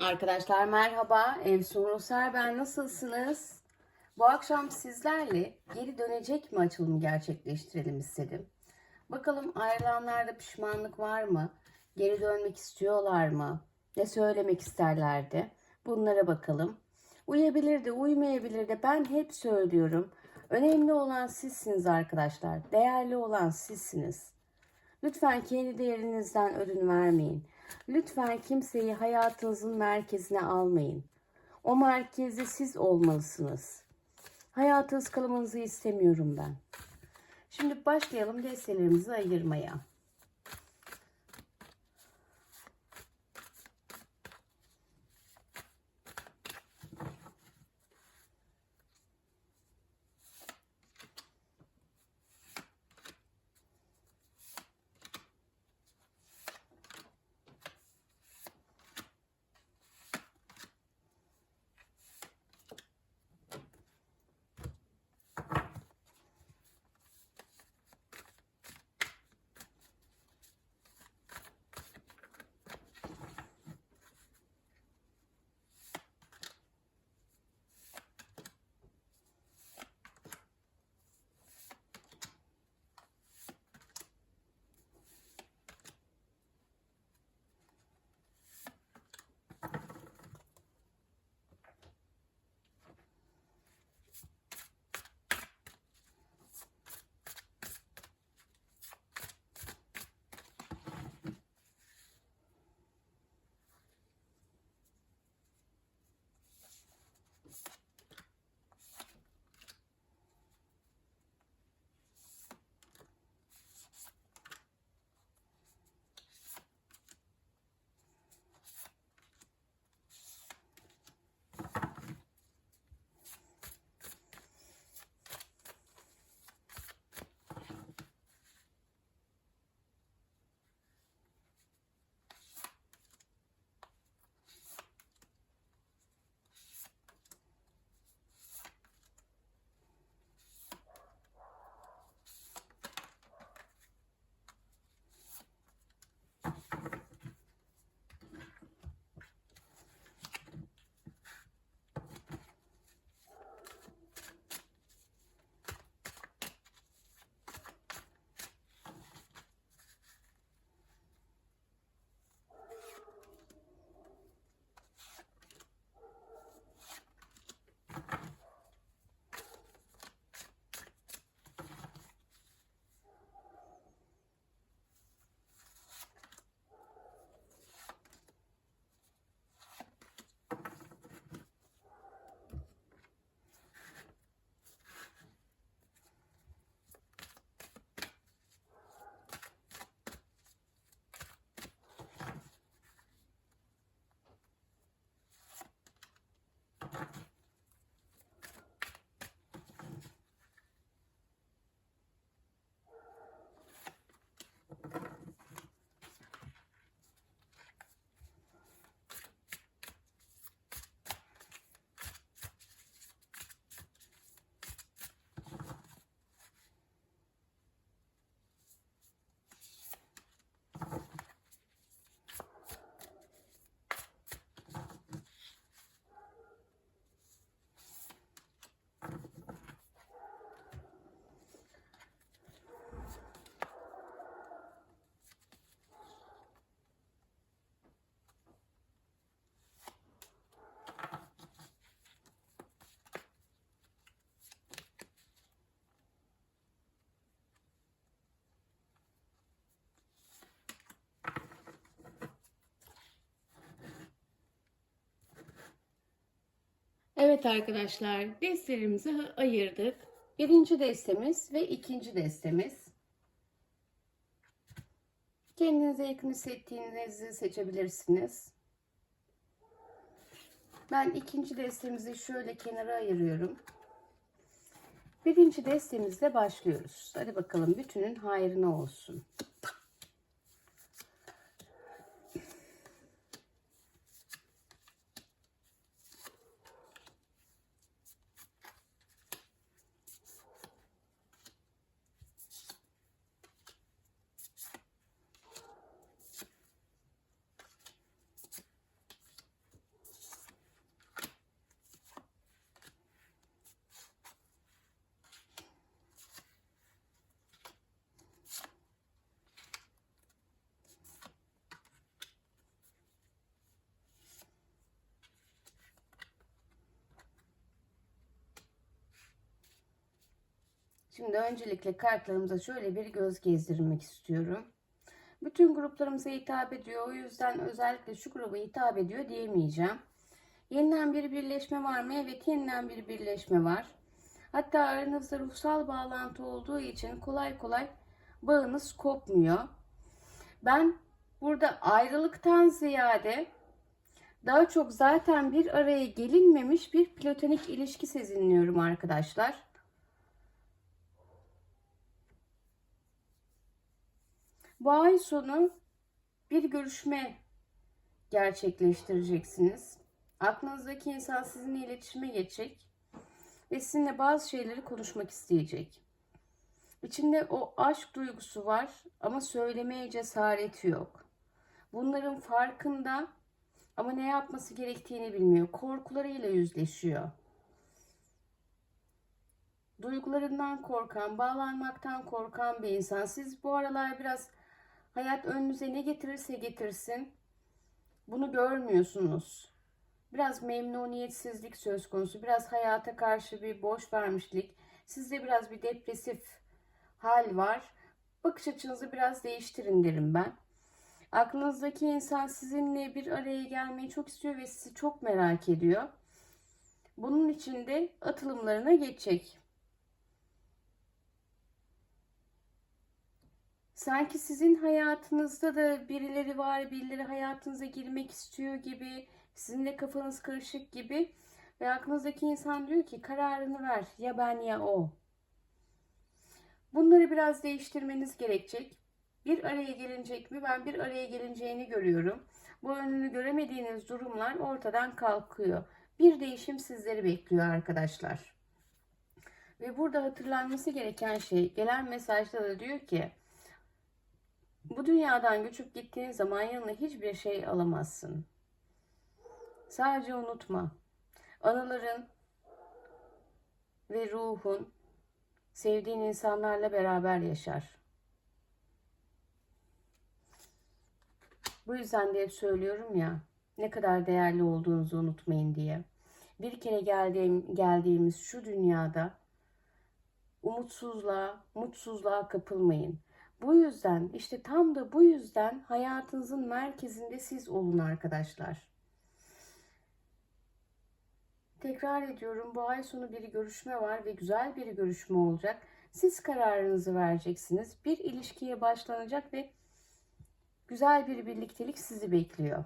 Arkadaşlar merhaba. Evsun Rusar ben. Nasılsınız? Bu akşam sizlerle geri dönecek mi açılımı gerçekleştirelim istedim. Bakalım ayrılanlarda pişmanlık var mı? Geri dönmek istiyorlar mı? Ne söylemek isterlerdi? Bunlara bakalım. Uyabilir de uymayabilir de ben hep söylüyorum. Önemli olan sizsiniz arkadaşlar. Değerli olan sizsiniz. Lütfen kendi değerinizden ödün vermeyin. Lütfen kimseyi hayatınızın merkezine almayın. O merkezde siz olmalısınız. Hayatınız kalmanızı istemiyorum ben. Şimdi başlayalım destelerimizi ayırmaya. Evet arkadaşlar destelerimizi ayırdık. Birinci destemiz ve ikinci destemiz. Kendinize yakın hissettiğinizi seçebilirsiniz. Ben ikinci destemizi şöyle kenara ayırıyorum. Birinci destemizle başlıyoruz. Hadi bakalım bütünün hayrına olsun. Şimdi öncelikle kartlarımıza şöyle bir göz gezdirmek istiyorum. Bütün gruplarımıza hitap ediyor. O yüzden özellikle şu gruba hitap ediyor diyemeyeceğim. Yeniden bir birleşme var mı? Evet yeniden bir birleşme var. Hatta aranızda ruhsal bağlantı olduğu için kolay kolay bağınız kopmuyor. Ben burada ayrılıktan ziyade daha çok zaten bir araya gelinmemiş bir platonik ilişki sezinliyorum arkadaşlar. Bu ay sonu bir görüşme gerçekleştireceksiniz. Aklınızdaki insan sizinle iletişime geçecek ve sizinle bazı şeyleri konuşmak isteyecek. İçinde o aşk duygusu var ama söylemeye cesareti yok. Bunların farkında ama ne yapması gerektiğini bilmiyor. Korkularıyla yüzleşiyor. Duygularından korkan, bağlanmaktan korkan bir insan. Siz bu aralar biraz hayat önünüze ne getirirse getirsin bunu görmüyorsunuz. Biraz memnuniyetsizlik söz konusu, biraz hayata karşı bir boş vermişlik, sizde biraz bir depresif hal var. Bakış açınızı biraz değiştirin derim ben. Aklınızdaki insan sizinle bir araya gelmeyi çok istiyor ve sizi çok merak ediyor. Bunun için de atılımlarına geçecek. Sanki sizin hayatınızda da birileri var, birileri hayatınıza girmek istiyor gibi, sizin de kafanız karışık gibi ve aklınızdaki insan diyor ki kararını ver ya ben ya o. Bunları biraz değiştirmeniz gerekecek. Bir araya gelinecek mi? Ben bir araya gelineceğini görüyorum. Bu önünü göremediğiniz durumlar ortadan kalkıyor. Bir değişim sizleri bekliyor arkadaşlar. Ve burada hatırlanması gereken şey gelen mesajda da diyor ki bu dünyadan göçüp gittiğin zaman yanına hiçbir şey alamazsın. Sadece unutma. Anıların ve ruhun sevdiğin insanlarla beraber yaşar. Bu yüzden de hep söylüyorum ya ne kadar değerli olduğunuzu unutmayın diye. Bir kere geldiğim, geldiğimiz şu dünyada umutsuzluğa, mutsuzluğa kapılmayın. Bu yüzden işte tam da bu yüzden hayatınızın merkezinde siz olun arkadaşlar. Tekrar ediyorum bu ay sonu bir görüşme var ve güzel bir görüşme olacak. Siz kararınızı vereceksiniz. Bir ilişkiye başlanacak ve güzel bir birliktelik sizi bekliyor.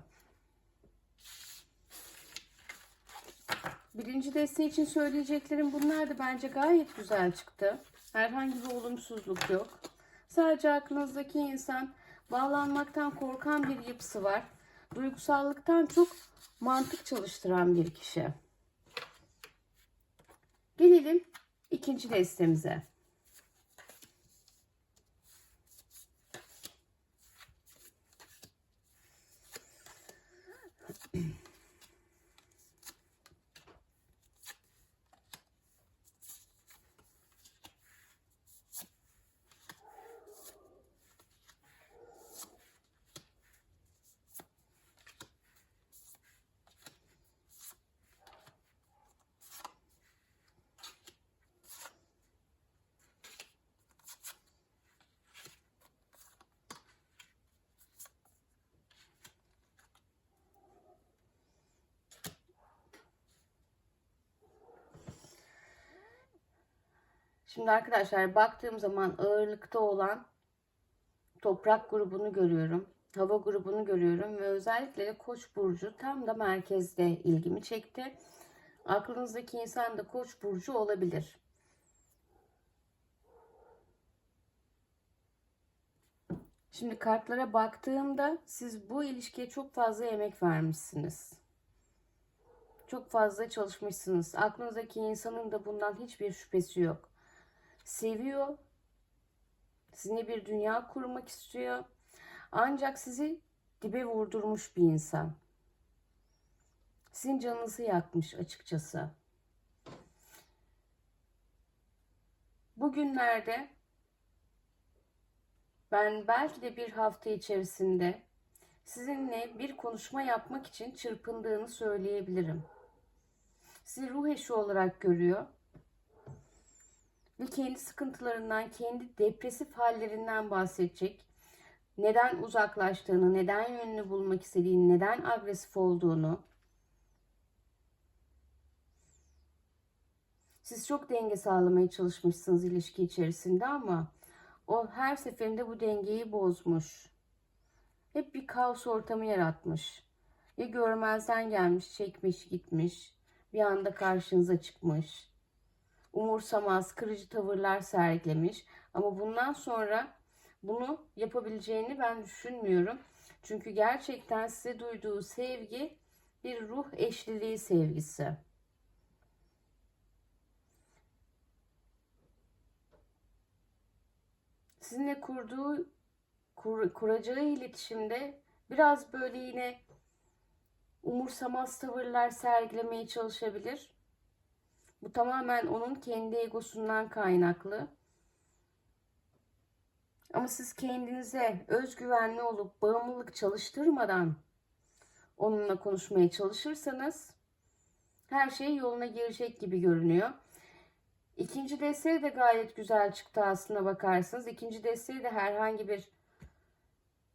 Birinci deste için söyleyeceklerim bunlar da bence gayet güzel çıktı. Herhangi bir olumsuzluk yok. Sadece aklınızdaki insan bağlanmaktan korkan bir yapısı var. Duygusallıktan çok mantık çalıştıran bir kişi. Gelelim ikinci destemize. Şimdi arkadaşlar baktığım zaman ağırlıkta olan toprak grubunu görüyorum. Hava grubunu görüyorum ve özellikle de Koç burcu tam da merkezde ilgimi çekti. Aklınızdaki insan da Koç burcu olabilir. Şimdi kartlara baktığımda siz bu ilişkiye çok fazla emek vermişsiniz. Çok fazla çalışmışsınız. Aklınızdaki insanın da bundan hiçbir şüphesi yok seviyor. Sizinle bir dünya kurmak istiyor. Ancak sizi dibe vurdurmuş bir insan. Sizin canınızı yakmış açıkçası. Bugünlerde ben belki de bir hafta içerisinde sizinle bir konuşma yapmak için çırpındığını söyleyebilirim. Sizi ruh eşi olarak görüyor kendi sıkıntılarından, kendi depresif hallerinden bahsedecek. Neden uzaklaştığını, neden yönünü bulmak istediğini, neden agresif olduğunu. Siz çok denge sağlamaya çalışmışsınız ilişki içerisinde ama o her seferinde bu dengeyi bozmuş. Hep bir kaos ortamı yaratmış. Ya görmezden gelmiş, çekmiş, gitmiş. Bir anda karşınıza çıkmış. Umursamaz, kırıcı tavırlar sergilemiş. Ama bundan sonra bunu yapabileceğini ben düşünmüyorum. Çünkü gerçekten size duyduğu sevgi bir ruh eşliliği sevgisi. Sizinle kurduğu kur, kuracağı iletişimde biraz böyle yine umursamaz tavırlar sergilemeye çalışabilir. Bu tamamen onun kendi egosundan kaynaklı. Ama siz kendinize özgüvenli olup bağımlılık çalıştırmadan onunla konuşmaya çalışırsanız her şey yoluna girecek gibi görünüyor. İkinci desteği de gayet güzel çıktı aslına bakarsanız. İkinci desteği de herhangi bir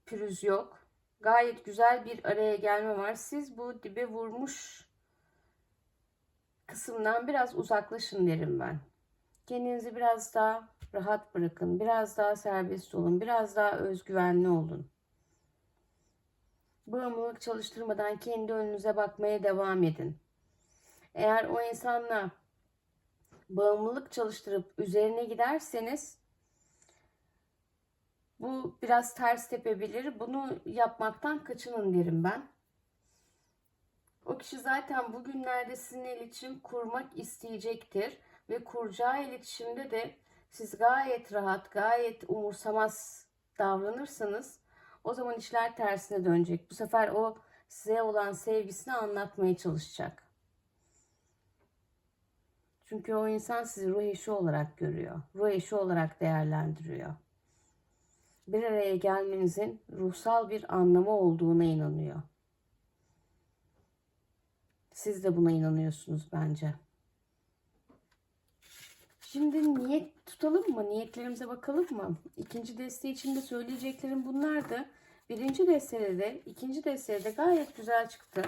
pürüz yok. Gayet güzel bir araya gelme var. Siz bu dibe vurmuş kısımdan biraz uzaklaşın derim ben. Kendinizi biraz daha rahat bırakın. Biraz daha serbest olun. Biraz daha özgüvenli olun. Bağımlılık çalıştırmadan kendi önünüze bakmaya devam edin. Eğer o insanla bağımlılık çalıştırıp üzerine giderseniz bu biraz ters tepebilir. Bunu yapmaktan kaçının derim ben. O kişi zaten bugünlerde sizinle iletişim kurmak isteyecektir ve kuracağı iletişimde de siz gayet rahat, gayet umursamaz davranırsanız o zaman işler tersine dönecek. Bu sefer o size olan sevgisini anlatmaya çalışacak. Çünkü o insan sizi ruh eşi olarak görüyor. Ruh eşi olarak değerlendiriyor. Bir araya gelmenizin ruhsal bir anlamı olduğuna inanıyor. Siz de buna inanıyorsunuz bence. Şimdi niyet tutalım mı? Niyetlerimize bakalım mı? İkinci deste için de söyleyeceklerim bunlardı. Birinci destede de, ikinci destede de gayet güzel çıktı.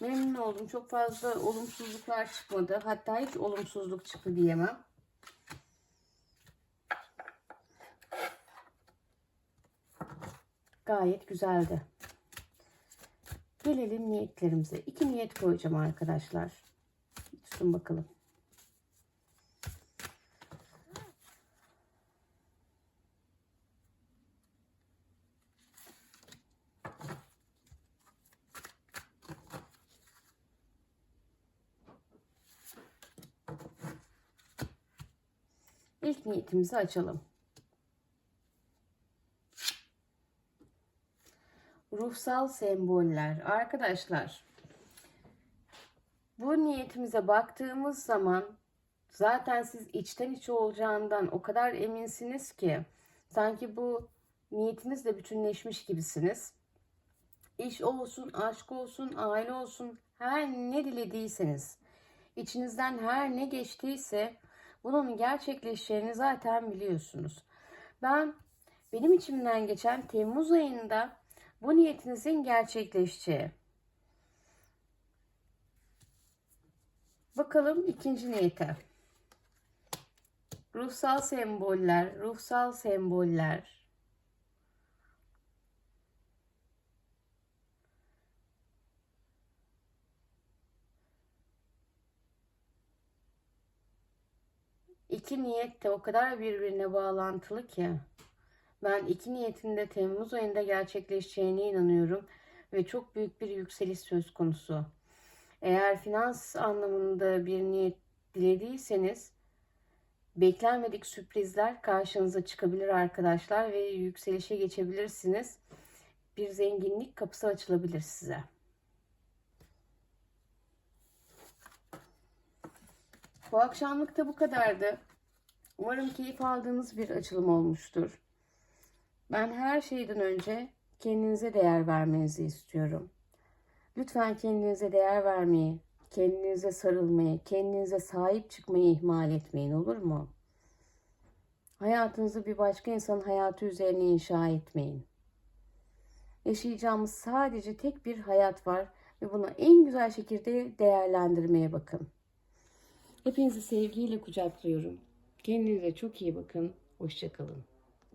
Memnun oldum. Çok fazla olumsuzluklar çıkmadı. Hatta hiç olumsuzluk çıktı diyemem. Gayet güzeldi. Gelelim niyetlerimize. İki niyet koyacağım arkadaşlar. Tutun bakalım. İlk niyetimizi açalım. Ruhsal semboller. Arkadaşlar bu niyetimize baktığımız zaman zaten siz içten içe olacağından o kadar eminsiniz ki sanki bu niyetinizle bütünleşmiş gibisiniz. İş olsun, aşk olsun, aile olsun her ne dilediyseniz içinizden her ne geçtiyse bunun gerçekleşeceğini zaten biliyorsunuz. Ben benim içimden geçen Temmuz ayında bu niyetinizin gerçekleşeceği. Bakalım ikinci niyete. Ruhsal semboller, ruhsal semboller. İki niyet de o kadar birbirine bağlantılı ki. Ben iki niyetin de Temmuz ayında gerçekleşeceğine inanıyorum ve çok büyük bir yükseliş söz konusu. Eğer finans anlamında bir niyet dilediyseniz beklenmedik sürprizler karşınıza çıkabilir arkadaşlar ve yükselişe geçebilirsiniz. Bir zenginlik kapısı açılabilir size. Bu akşamlık da bu kadardı. Umarım keyif aldığınız bir açılım olmuştur. Ben her şeyden önce kendinize değer vermenizi istiyorum. Lütfen kendinize değer vermeyi, kendinize sarılmayı, kendinize sahip çıkmayı ihmal etmeyin olur mu? Hayatınızı bir başka insanın hayatı üzerine inşa etmeyin. Yaşayacağımız sadece tek bir hayat var ve bunu en güzel şekilde değerlendirmeye bakın. Hepinizi sevgiyle kucaklıyorum. Kendinize çok iyi bakın. Hoşçakalın.